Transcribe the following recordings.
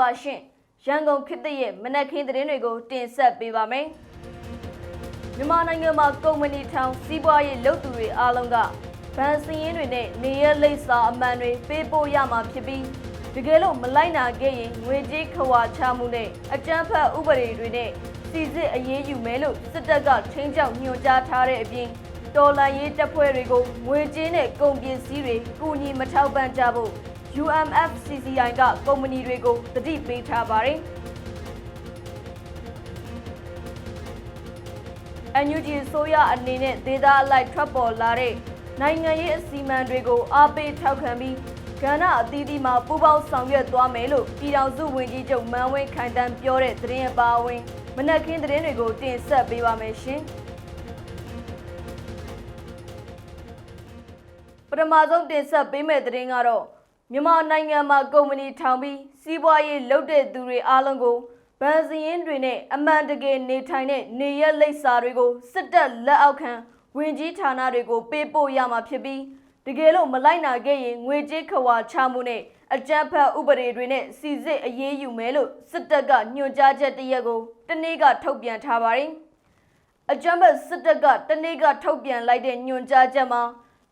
ပါရှင်ရန်ကုန်ခေတ်သစ်ရဲ့မနက်ခင်းသတင်းတွေကိုတင်ဆက်ပေးပါမယ်မြန်မာနိုင်ငံမှာကုမ္ပဏီထောင်စီးပွားရေးလုပ်သူတွေအားလုံးကဗန်စည်ရင်းတွေနဲ့နေရလိပ်စာအမှန်တွေပေးပို့ရမှာဖြစ်ပြီးတကယ်လို့မလိုက်နာခဲ့ရင်ငွေကြေးခွာချမှုနဲ့အကြမ်းဖက်ဥပဒေတွေနဲ့စီစစ်အရေးယူမယ်လို့စစ်တပ်ကချင်းချောက်ညွှန်ကြားထားတဲ့အပြင်တော်လှန်ရေးတပ်ဖွဲ့တွေကိုငွေကြေးနဲ့ကုန်ပစ္စည်းတွေကူညီမထောက်ပံ့ကြဖို့ UMFCCI ကကုမ္ပဏီတွေကိုတတိပေးထားပါတယ်။ NUG ဆိုရအနေနဲ့ဒေတာအလိုက်ထွက်ပေါ်လာတဲ့နိုင်ငံရေးအစီအမံတွေကိုအားပေးထောက်ခံပြီးကဏ္ဍအသီးသီးမှာပူးပေါင်းဆောင်ရွက်သွားမယ်လို့ပြည်ထောင်စုဝန်ကြီးချုပ်မန်းဝင်းခိုင်တန်းပြောတဲ့သတင်းအပါအဝင်မနက်ခင်းသတင်းတွေကိုတင်ဆက်ပေးပါမယ်ရှင်။ပထမဆုံးတင်ဆက်ပေးမယ့်သတင်းကတော့ မြန်မာနိုင်ငံမှာကုမ္ပဏီထောင်ပြီးစီးပွားရေးလုပ်တဲ့သူတွေအားလုံးကိုဗန်စည်ရင်တွေနဲ့အမှန်တကယ်နေထိုင်တဲ့နေရက်လိပ်စာတွေကိုစစ်တပ်လက်အောက်ခံဝင်ကြီးဌာနတွေကိုပေးပို့ရမှာဖြစ်ပြီးတကယ်လို့မလိုက်နာခဲ့ရင်ငွေကြေးခွာချမှုနဲ့အကြမ်းဖက်ဥပဒေတွေနဲ့စီစစ်အရေးယူမယ်လို့စစ်တပ်ကညွှန်ကြားချက်တရက်ကိုတနေ့ကထုတ်ပြန်ထားပါတယ်။အကြမ်းဖက်စစ်တပ်ကတနေ့ကထုတ်ပြန်လိုက်တဲ့ညွှန်ကြားချက်မှာ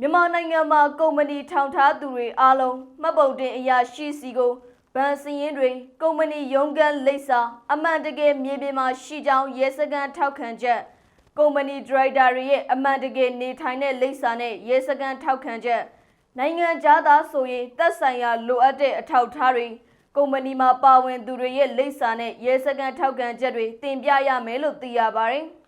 မြန်မာနိုင်ငံမှာကုမ္ပဏီထောင်ထားသူတွေအားလုံးမှတ်ပုံတင်အရာရှိစီကိုဗန်စည်ရင်တွေကုမ္ပဏီရုံးခန်းလိပ်စာအမှန်တကယ်မြေပြင်မှာရှိကြောင်းရဲစခန်းထောက်ခံချက်ကုမ္ပဏီဒရိုက်တာတွေရဲ့အမှန်တကယ်နေထိုင်တဲ့လိပ်စာနဲ့ရဲစခန်းထောက်ခံချက်နိုင်ငံသားဆိုရင်သက်ဆိုင်ရာလိုအပ်တဲ့အထောက်အထားတွေကုမ္ပဏီမှာပါဝင်သူတွေရဲ့လိပ်စာနဲ့ရဲစခန်းထောက်ခံချက်တွေတင်ပြရမယ်လို့သိရပါတယ်။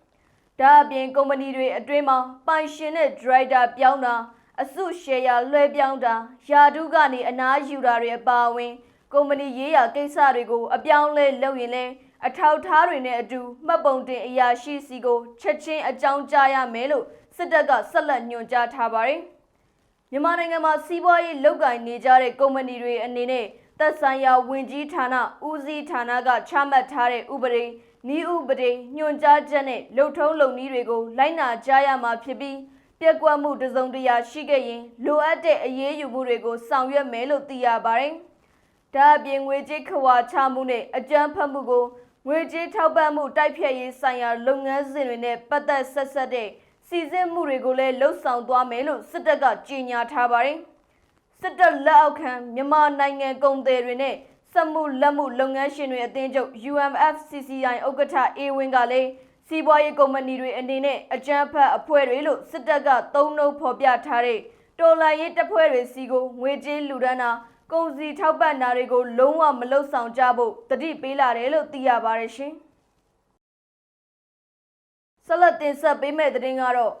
ဒါအပြင်ကုမ္ပဏီတွေအတွင်းမှာပိုင်ရှင်တဲ့ဒရိုက်တာပြောင်းတာအစုရှယ်ယာလွှဲပြောင်းတာယာတုကနေအနားယူတာတွေအပါအဝင်ကုမ္ပဏီရေးရာကိစ္စတွေကိုအပြောင်းလဲလုပ်ရင်လဲအထောက်ထားတွေနဲ့အတူမှတ်ပုံတင်အရာရှိစီကိုချက်ချင်းအကြောင်းကြားရမယ်လို့စစ်တပ်ကဆက်လက်ညွှန်ကြားထားပါတယ်။မြန်မာနိုင်ငံမှာစီးပွားရေးလုပ်ကိုင်နေကြတဲ့ကုမ္ပဏီတွေအနေနဲ့သက်ဆိုင်ရာဝင်ကြီးဌာနဦးစီးဌာနကချမှတ်ထားတဲ့ဥပဒေ ဤဥပဒေညွှန်ကြားချက်နဲ့လှုပ်ထုံးလုပ်နည်းတွေကိုလိုက်နာကြရမှာဖြစ်ပြီးပြက်ကွက်မှုတစ်စုံတစ်ရာရှိခဲ့ရင်လိုအပ်တဲ့အရေးယူမှုတွေကိုဆောင်ရွက်မယ်လို့သိရပါတယ်။ဒါအပြင်ငွေကြေးခွာချမှုနဲ့အကြမ်းဖက်မှုကိုငွေကြေးထောက်ပံ့မှုတိုက်ဖျက်ရေးဆိုင်ရာလုပ်ငန်းစဉ်တွေနဲ့ပတ်သက်ဆက်ဆက်တဲ့စီစဉ်မှုတွေကိုလည်းလှုပ်ဆောင်သွားမယ်လို့စစ်တပ်ကကြေညာထားပါတယ်။စစ်တပ်လက်အောက်ခံမြန်မာနိုင်ငံကုန်သည်တွေနဲ့ စက်မှုလက်မှုလုပ်ငန်းရှင်တွေအသင်းချုပ် UMFCCI ဥက္ကဋ္ဌအေဝင်းကလည်းစီးပွားရေးကုမ္ပဏီတွေအနေနဲ့အကြမ်းဖက်အဖွဲ့တွေလို့စစ်တပ်ကသုံးနှုတ်ဖော်ပြထားတဲ့တော်လှန်ရေးတပ်ဖွဲ့တွေစီကိုငွေကြေးလူဒန်းတာကုန်စည်ထောက်ပံ့တာတွေကိုလုံးဝမလုပ်ဆောင်ကြဖို့တတိပေးလာတယ်လို့သိရပါတယ်ရှင်။ဆက်လက်တင်ဆက်ပေးမယ့်သတင်းကတော့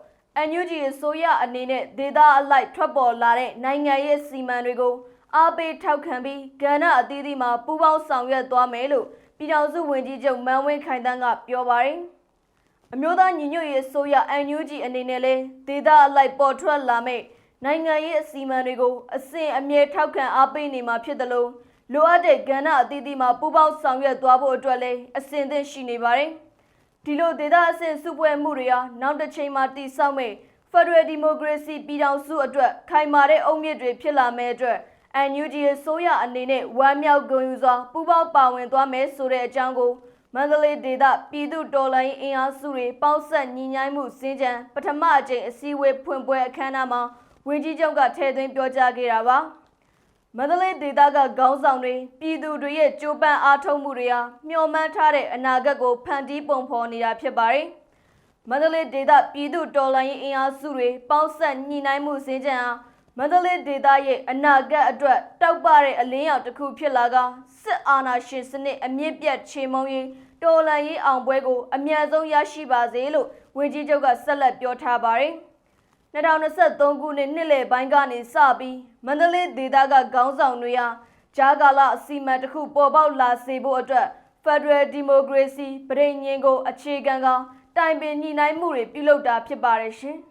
NUG အစိုးရအနေနဲ့ဒေတာအလိုက်ထွက်ပေါ်လာတဲ့နိုင်ငံရေးစီမံတွေကို အားပေးထောက်ခံပြီးကဏ္ဍအသီးသီးမှာပူးပေါင်းဆောင်ရွက်သွားမယ်လို့ပြည်ထောင်စုဝန်ကြီးချုပ်မန်းဝင်းခိုင်တန်းကပြောပါတယ်။အမျိုးသားညီညွတ်ရေးအစိုးရ NUG အနေနဲ့လဲဒေသအလိုက်ပေါ်ထွက်လာမဲ့နိုင်ငံရေးအစီအမံတွေကိုအစဉ်အမြဲထောက်ခံအားပေးနေမှာဖြစ်တယ်လို့လိုအပ်တဲ့ကဏ္ဍအသီးသီးမှာပူးပေါင်းဆောင်ရွက်သွားဖို့အတွက်လဲအစဉ်သင့်ရှိနေပါတယ်။ဒီလိုဒေသအဆင့်စုပွဲမှုတွေဟာနောက်တစ်ချိန်မှာတည်ဆောက်မဲ့ Federal Democracy ပြည်ထောင်စုအတွက်ခိုင်မာတဲ့အုံမြစ်တွေဖြစ်လာမဲ့အတွက် NUG အစိုးရအနေနဲ့ဝမ်းမြောက်ဂုဏ်ယူစွာပူးပေါင်းပါဝင်သွားမယ်ဆိုတဲ့အကြောင်းကိုမန္တလေးဒေသပြည်သူတော်လှန်ရေးအင်အားစုတွေပေါင်းဆက်ညီညွတ်မှုစင်ကြံပထမအကြိမ်အစည်းအဝေးဖွင့်ပွဲအခမ်းအနားမှာဝန်ကြီးချုပ်ကထည့်သွင်းပြောကြားခဲ့တာပါမန္တလေးဒေသကခေါင်းဆောင်တွေပြည်သူတွေရဲ့ကြိုးပမ်းအားထုတ်မှုတွေဟာမျှော်မှန်းထားတဲ့အနာဂတ်ကိုဖန်တီးပုံဖော်နေတာဖြစ်ပါတယ်မန္တလေးဒေသပြည်သူတော်လှန်ရေးအင်အားစုတွေပေါင်းဆက်ညီနိုင်မှုစင်ကြံဟာ မန္တလေးဒေသရဲ့အနာဂတ်အတွက်တောက်ပတဲ့အလင်းရောင်တစ်ခုဖြစ်လာကစစ်အာဏာရှင်စနစ်အမြင့်ပြတ်ချေမှုန်းရေးတော်လှန်ရေးအောင်ပွဲကိုအမြန်ဆုံးရရှိပါစေလို့ဝန်ကြီးချုပ်ကဆက်လက်ပြောထားပါတယ်။2023ခုနှစ်နှစ်လယ်ပိုင်းကနေစပြီးမန္တလေးဒေသကခေါင်းဆောင်တွေဟာဂျာကာလအစီအမံတစ်ခုပေါ်ပေါက်လာစေဖို့အတွက် Federal Democracy ပြည်ညင်ကိုအခြေခံကတိုင်ပင်ညှိနှိုင်းမှုတွေပြုလုပ်တာဖြစ်ပါတယ်ရှင်။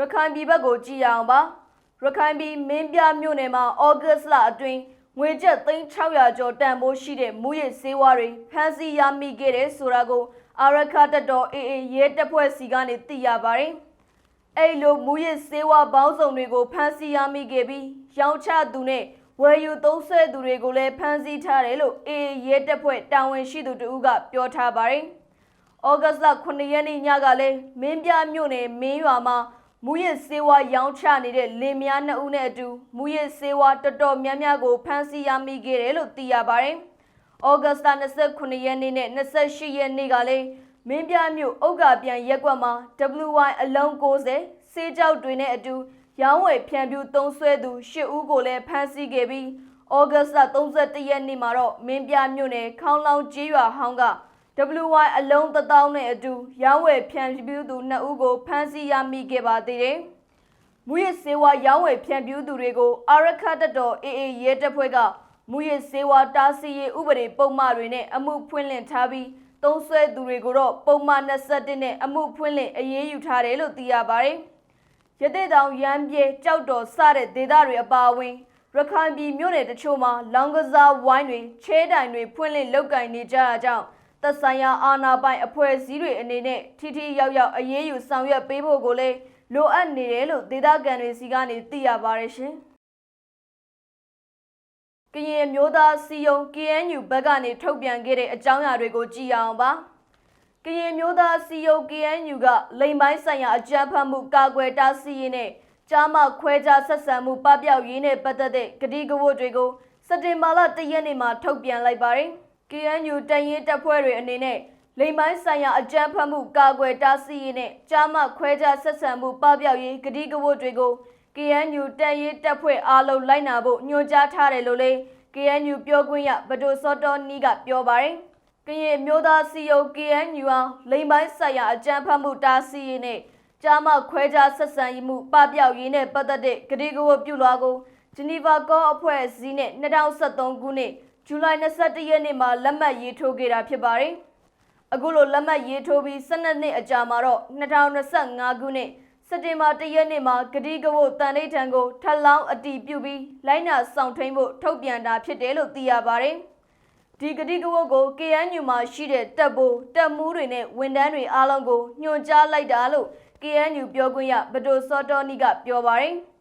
ရခိုင်ပြည်ဘက်ကိုကြည့်ရအောင်ပါ။ရခိုင်ပြည်မင်းပြမြို့နယ်မှာဩဂတ်စ်လအတွင်းငွေကျပ်သိန်း600ကျော်တန်ဖိုးရှိတဲ့မူရစ်ဆေးဝါးတွေဖမ်းဆီးရမိခဲ့တယ်ဆိုတာကိုအာရခတပ်တော်အေအေရဲတပ်ဖွဲ့စီကနေသိရပါတယ်။အဲ့လိုမူရစ်ဆေးဝါးပေါင်းစုံတွေကိုဖမ်းဆီးရမိခဲ့ပြီးရောင်းချသူနဲ့ဝယ်ယူသုံးဆွဲသူတွေကိုလည်းဖမ်းဆီးထားတယ်လို့အေအေရဲတပ်ဖွဲ့တာဝန်ရှိသူတို့ကပြောထားပါတယ်။ဩဂတ်လ9ရက်နေ့ညကလည်းမင်းပြမြို့နယ်မင်းရွာမှာ မူရစ်စေဝါရောင်းချနေတဲ့လင်မယားနှစ်ဦးနဲ့အတူမူရစ်စေဝါတော်တော်များများကိုဖမ်းဆီးရမိခဲ့တယ်လို့သိရပါတယ်။ဩဂတ်လ29ရက်နေ့နဲ့28ရက်နေ့ကလည်းမင်းပြမြို့ဥက္ကပြန်ရက်ကွက်မှာ WY အလုံး90စေးကြောက်တွေနဲ့အတူရောင်းဝယ်ဖြန့်ဖြူးသုံးဆွဲသူ10ဦးကိုလည်းဖမ်းဆီးခဲ့ပြီးဩဂတ်လ31ရက်နေ့မှာတော့မင်းပြမြို့နယ်ခေါင်းလောင်းကျေးရွာဟောင်းက WY အလုံးတစ်သောင်းနဲ့အတူရောင်းဝယ်ဖြန့်ဖြူးသူ2ဦးကိုဖမ်းဆီးရမိခဲ့ပါသေးတယ်။မူရစ်စေဝါရောင်းဝယ်ဖြန့်ဖြူးသူတွေကိုအာရခတ်တပ်တော် AA ရဲတပ်ဖွဲ့ကမူရစ်စေဝါတားဆီးရေးဥပဒေပုံမှန်တွေနဲ့အမှုဖွင့်လှစ်ထားပြီးသုံးဆွဲသူတွေကိုတော့ပုံမှန်21နဲ့အမှုဖွင့်လှစ်အရေးယူထားတယ်လို့သိရပါတယ်။ရတဲ့တောင်ရမ်းပြေကြောက်တော်စတဲ့ဒေသတွေအပါအဝင်ရခိုင်ပြည်မြို့နယ်တချို့မှာလောင်ကစားဝိုင်းတွေချဲတိုင်တွေဖွင့်လှစ်လောက်ကင်နေကြတာကြောင့် သက်ဆိုင်ရာအာဏာပိုင်အဖွဲ့အစည်းတွေအနေနဲ့ထိထိရောက်ရောက်အရေးယူဆောင်ရွက်ပေးဖို့ကိုလည်းလိုအပ်နေတယ်လို့ဒေသခံတွေစီကနေသိရပါတယ်ရှင်။ကရင်မျိုးသားစီယုံ KNU ဘက်ကနေထုတ်ပြန်ခဲ့တဲ့အကြောင်းအရာတွေကိုကြည့်ရအောင်ပါ။ကရင်မျိုးသားစီယုံ KNU ကလိမ်ပိုင်းဆိုင်ရာအကြမ်းဖက်မှုကာကွယ်တားဆီးရေးနဲ့ကြားမခွဲခြားဆက်ဆံမှုပပျောက်ရေးနဲ့ပတ်သက်တဲ့ကတိကဝတ်တွေကိုစက်တင်ဘာလ၁ရက်နေ့မှာထုတ်ပြန်လိုက်ပါတယ်။ KNU တရင်တပ်ဖွဲ့တွေအနေနဲ့လိမ်ပိုင်းဆိုင်ရာအကြမ်းဖက်မှုကာကွယ်တားဆီးရေးနဲ့ကြားမခွဲခြားဆက်ဆံမှုပပျောက်ရေးကတိကဝတ်တွေကို KNU တရင်တပ်ဖွဲ့အားလုံးလိုက်နာဖို့ညွှန်ကြားထားတယ်လို့လည်း KNU ပြောခွင့်ရဗဒိုစောတော်နီးကပြောပါတယ်။ကရင်မျိုးသားစီယုံ KNU အားလိမ်ပိုင်းဆိုင်ရာအကြမ်းဖက်မှုတားဆီးရေးနဲ့ကြားမခွဲခြားဆက်ဆံရေးမှုပပျောက်ရေးနဲ့ပတ်သက်တဲ့ကတိကဝတ်ပြုလွှာကိုဂျနီဗာကောအဖွဲ့အစည်းနဲ့2023ခုနှစ် ဇူလိုင်21ရက်နေ့မှာလက်မှတ်ရေးထိုးခဲ့တာဖြစ်ပါတယ်။အခုလိုလက်မှတ်ရေးထိုးပြီး12နှစ်အကြာမှာတော့2025ခုနှစ်စက်တင်ဘာ၁ရက်နေ့မှာဂတိကဝတ်တန်ဋိဌံကိုထပ်လောင်းအတီးပြုပြီးလိုင်းနာဆောင်ထိန်ဖို့ထုတ်ပြန်တာဖြစ်တယ်လို့သိရပါတယ်။ဒီဂတိကဝတ်ကို KNU မှာရှိတဲ့တပ်ဘိုးတပ်မှုတွေနဲ့ဝန်ထမ်းတွေအားလုံးကိုညွှန်ကြားလိုက်တာလို့ KNU ပြောခွင့်ရဗဒိုစောတော်နီကပြောပါတယ်။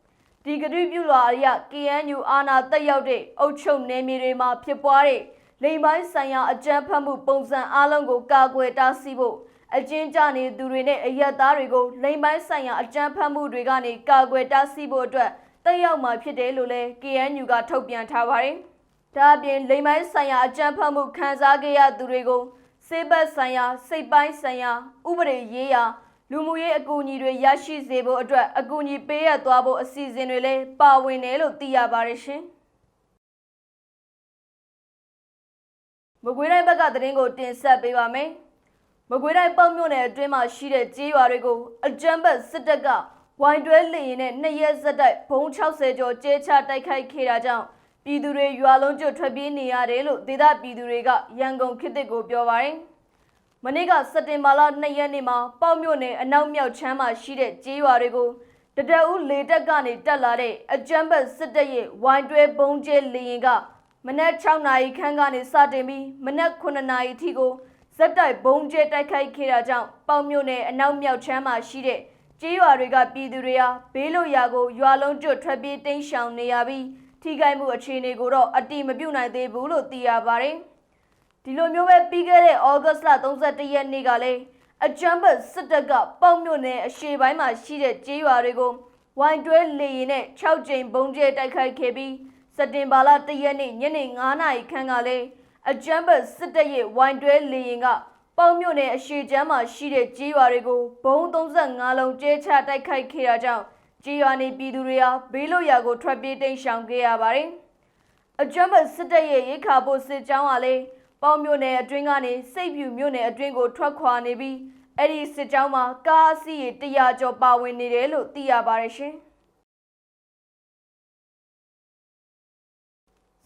ဒီဂတိပြုလွှာအရ KNU အာဏာတက်ရောက်တဲ့အုပ်ချုပ်နယ်မြေတွေမှာဖြစ်ပွားတဲ့လိမ်ပိုင်းဆိုင်ရာအကြမ်းဖက်မှုပုံစံအားလုံးကိုကာကွယ်တားဆီးဖို့အကျဉ်းချနေသူတွေနဲ့အရက်သားတွေကိုလိမ်ပိုင်းဆိုင်ရာအကြမ်းဖက်မှုတွေကနေကာကွယ်တားဆီးဖို့အတွက်တက်ရောက်မှာဖြစ်တယ်လို့လည်း KNU ကထုတ်ပြန်ထားပါတယ်။ဒါအပြင်လိမ်ပိုင်းဆိုင်ရာအကြမ်းဖက်မှုခံစားခဲ့ရသူတွေကိုစေဘက်ဆိုင်ရာစိတ်ပိုင်းဆိုင်ရာဥပဒေရေးရာ လူမှုရေးအကူအညီတွေရရှိစေဖို့အတွက်အကူအညီပေးရသွားဖို့အစီအစဉ်တွေလည်းပါဝင်တယ်လို့သိရပါတယ်ရှင်။မကွေးတိုင်းဘက်ကသတင်းကိုတင်ဆက်ပေးပါမယ်။မကွေးတိုင်းပေါ့မြို့နယ်အတွင်းမှာရှိတဲ့ကြေးရွာတွေကိုအကြမ်းဖက်စစ်တပ်ကဝိုင်းတွဲလေရင်နဲ့နှစ်ရက်ဆက်တိုက်ဘုံ60ကျော်ကျဲချတိုက်ခိုက်ခဲ့တာကြောင့်ပြည်သူတွေရွာလုံးကျွတ်ထွက်ပြေးနေရတယ်လို့ဒေသပြည်သူတွေကရန်ကုန်ခေတ်သစ်ကိုပြောပါတယ်။ မနေ့ကစက်တင်ဘာလ2ရက်နေ့မှာပေါ့မြို့နယ်အနောက်မြောက်ချမ်းမှာရှိတဲ့ကြေးရွာတွေကိုတတအုပ်လေတက်ကနေတက်လာတဲ့အကြမ်းဖက်စစ်တပ်ရဲ့ဝိုင်းတွဲဘုံကျဲလေရင်ကမနက်6နာရီခန့်ကနေစတင်ပြီးမနက်9နာရီထိကိုဇက်တိုက်ဘုံကျဲတိုက်ခိုက်ခဲ့တာကြောင့်ပေါ့မြို့နယ်အနောက်မြောက်ချမ်းမှာရှိတဲ့ကြေးရွာတွေကပြည်သူတွေဟာဘေးလွတ်ရာကိုရွာလုံးကျွတ်ထွက်ပြေးတိမ်းရှောင်နေရပြီးထိခိုက်မှုအခြေအနေကိုတော့အတိမပြုတ်နိုင်သေးဘူးလို့သိရပါတယ်။ ဒီလိုမျိုးပဲပြီးခဲ့တဲ့ဩဂတ်စ်လ31ရက်နေ့ကလည်းအကြမ်းဖက်စစ်တပ်ကပေါ့မြို့နယ်အရှေ့ပိုင်းမှာရှိတဲ့ကြေးရွာတွေကိုဝိုင်းတွဲလေရင်နဲ့6ကြိမ်ဘုံကျဲတိုက်ခိုက်ခဲ့ပြီးစက်တင်ဘာလ1ရက်နေ့ညနေ9နာရီခန့်ကလည်းအကြမ်းဖက်စစ်တပ်ရဲ့ဝိုင်းတွဲလေရင်ကပေါင်မြို့နယ်အရှိချမ်းမှာရှိတဲ့ကြေးရွာတွေကိုဘုံ35လုံးကျဲချတိုက်ခိုက်ခဲ့တာကြောင့်ကြေးရွာနေပြည်သူတွေဟာဘေးလွတ်ရာကိုထွက်ပြေးတိမ်းရှောင်ခဲ့ရပါတယ်။အကြမ်းဖက်စစ်တပ်ရဲ့ရိခါဖို့စစ်ကြောင်းကလည်း ပေါင်မြို့နယ်အတွင်းကနေစိတ်ပြူမြို့နယ်အတွင်းကိုထွက်ခွာနေပြီးအဲ့ဒီစစ်ကြောင်းမှာကားအစီးရေ100ကျော်ပါဝင်နေတယ်လို့သိရပါတယ်ရှင်။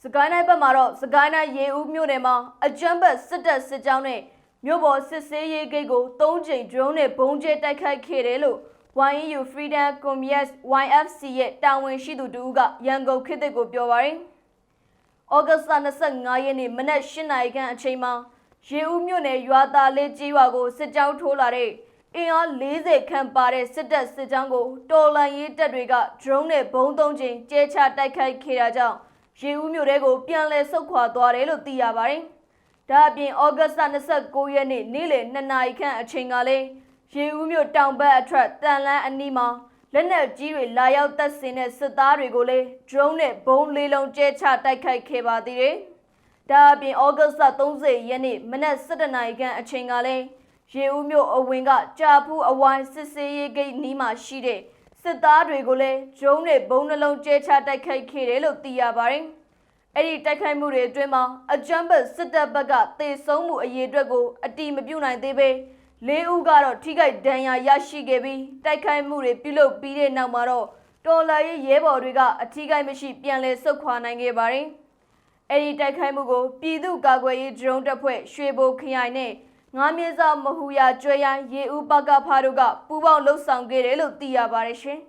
စကိုင်းတိုင်းဘက်မှာတော့စကိုင်းတိုင်းရေဦးမြို့နယ်မှာအကြမ်းဖက်စစ်တပ်စစ်ကြောင်းနဲ့မြို့ပေါ်စစ်ဆေးရေးဂိတ်ကို၃ချိန် drone နဲ့ဘုံကျဲတိုက်ခိုက်ခဲ့တယ်လို့ YU Freedom Communist YFC ရဲ့တာဝန်ရှိသူတူကရန်ကုန်ခေတ်သစ်ကိုပြောပါရယ်။ ဩဂတ်စ်25ရက်နေ့မနက်၈နာရီခန့်အချိန်မှာရေဦးမြို့နယ်ရွာသားလေးကြီးရွာကိုစစ်ကြောင်းထိုးလာတဲ့အင်အား40ခန့်ပါတဲ့စစ်တပ်စစ်ကြောင်းကိုတော်လန်ရေးတပ်တွေက drone နဲ့ဘုံသုံးချိန်ကျဲချတိုက်ခိုက်ခဲ့တာကြောင့်ရေဦးမြို့တဲကိုပြန်လည်ဆုတ်ခွာသွားတယ်လို့သိရပါတယ်။ဒါအပြင်ဩဂတ်စ်လ29ရက်နေ့နေ့လယ်2နာရီခန့်အချိန်ကလည်းရေဦးမြို့တောင်ဘက်အထက်တန်လန်းအနီးမှာ လက်နက်ကြီးတွေလာရောက်တပ်ဆင်တဲ့စစ်သားတွေကိုလည်း drone နဲ့ဘုံလေးလုံးကျဲချတိုက်ခိုက်ခဲ့ပါသေးတယ်။ဒါအပြင်ဩဂတ်စ်30ရက်နေ့မနက်7နာရီခန့်အချိန်ကလည်းရေဦးမြို့အဝင်ကကြာဖူးအဝိုင်းစစ်စေးရေးဂိတ်နီးမှာရှိတဲ့စစ်သားတွေကိုလည်းဂျုံနဲ့ဘုံနှလုံးကျဲချတိုက်ခိုက်ခဲ့တယ်လို့သိရပါတယ်။အဲ့ဒီတိုက်ခိုက်မှုတွေအတွင်းမှာအကြမ်းဖက်စစ်တပ်ဘက်ကတေဆုံးမှုအရေးအတွက်ကိုအတိမပြုနိုင်သေးပဲ လေးဦးကတော့ထိခိုက်ဒဏ်ရာရရှိခဲ့ပြီးတိုက်ခိုက်မှုတွေပြုလုပ်ပြီးတဲ့နောက်မှာတော့တော်လာရေးရဲဘော်တွေကအထိခိုက်မရှိပြန်လည်ဆုတ်ခွာနိုင်ခဲ့ပါတယ်။အဲ့ဒီတိုက်ခိုက်မှုကိုပြည်သူ့ကာကွယ်ရေးဒရုန်းတပ်ဖွဲ့ရွှေဘိုခရိုင်နဲ့ငါးမြင့်စောမဟူယာကျွဲရိုင်းရေဦးပကဖားတို့ကပူးပေါင်းလှုပ်ဆောင်ခဲ့တယ်လို့သိရပါတယ်ရှင်။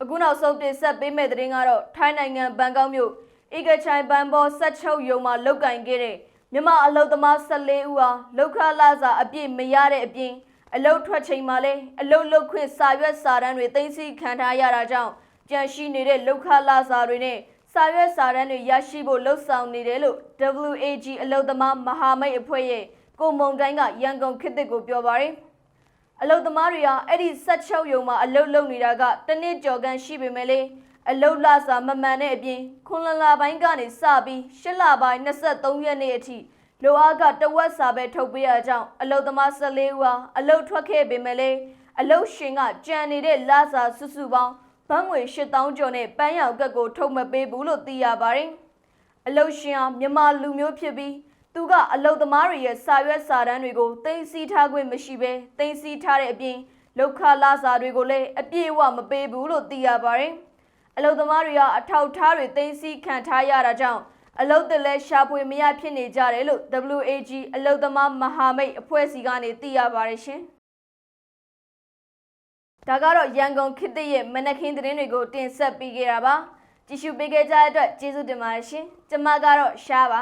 အခုနောက်ဆုံးတင်ဆက်ပေးမယ့်သတင်းကတော့ထိုင်းနိုင်ငံဘန်ကောက်မြို့ဧကချိုင်ဘန်ဘောဆက်ချုပ်ရုံမှာလုတ်ကင်ခဲ့တဲ့ မြန်မာအလုပ်သမား14ဦးဟာလောက်ခလာစာအပြည့်မရတဲ့အပြင်အလုတ်ထွက်ချိန်မှာလည်းအလုတ်လုတ်ခွင့်စာရွက်စာတမ်းတွေတင်စီခံထားရတာကြောင့်ကြန့်ရှိနေတဲ့လောက်ခလာစာတွေနဲ့စာရွက်စာတမ်းတွေရရှိဖို့လှုံ့ဆော်နေတယ်လို့ WAG အလုပ်သမားမဟာမိတ်အဖွဲ့ရဲ့ကိုမုံတိုင်းကရန်ကုန်ခေတ်သစ်ကိုပြောပါရယ်အလုပ်သမားတွေဟာအဲ့ဒီဆက်ချုပ်ယုံမှာအလုပ်လုပ်နေတာကတနစ်ကြော်ကန်ရှိပေမဲ့လေ အလုပ်လစာမမှန်တဲ့အပြင်ခွန်လလာပိုင်းကနေစပြီး၈လပိုင်း23ရက်နေ့အထိလိုအားကတဝက်စာပဲထုတ်ပေးရကြောင်းအလုပ်သမား14ဦးဟာအလုပ်ထွက်ခဲ့ပေမဲ့လေအလုပ်ရှင်ကကြံနေတဲ့လစာစုစုပေါင်းဘတ်ငွေ8000ကျော်နဲ့ပန်းရောင်ကတ်ကိုထုတ်မပေးဘူးလို့သိရပါတယ်။အလုတ်ရှင်ဟာမြန်မာလူမျိုးဖြစ်ပြီးသူကအလုတ်သမားတွေရဲ့စာရွက်စာတမ်းတွေကိုတင်စီထားခွင့်မရှိဘဲတင်စီထားတဲ့အပြင်လောက်ခလာစာတွေကိုလည်းအပြည့်အဝမပေးဘူးလို့သိရပါတယ်။ အလုတ်သမားတွေဟာအထောက်ထားတွေတင်စီခံထားရတာကြောင့်အလုတ်တလဲရှာဖွေမရဖြစ်နေကြတယ်လို့ WAG အလုတ်သမားမဟာမိတ်အဖွဲ့အစည်းကနေသိရပါတယ်ရှင်။ဒါကတော့ရန်ကုန်ခေတ်သစ်ရဲ့မနက်ခင်းသတင်းတွေကိုတင်ဆက်ပေးခဲ့တာပါကြည့်ရှုပေးခဲ့ကြတဲ့အတွက်ကျေးဇူးတင်ပါတယ်ရှင်ကျမကတော့ရှားပါ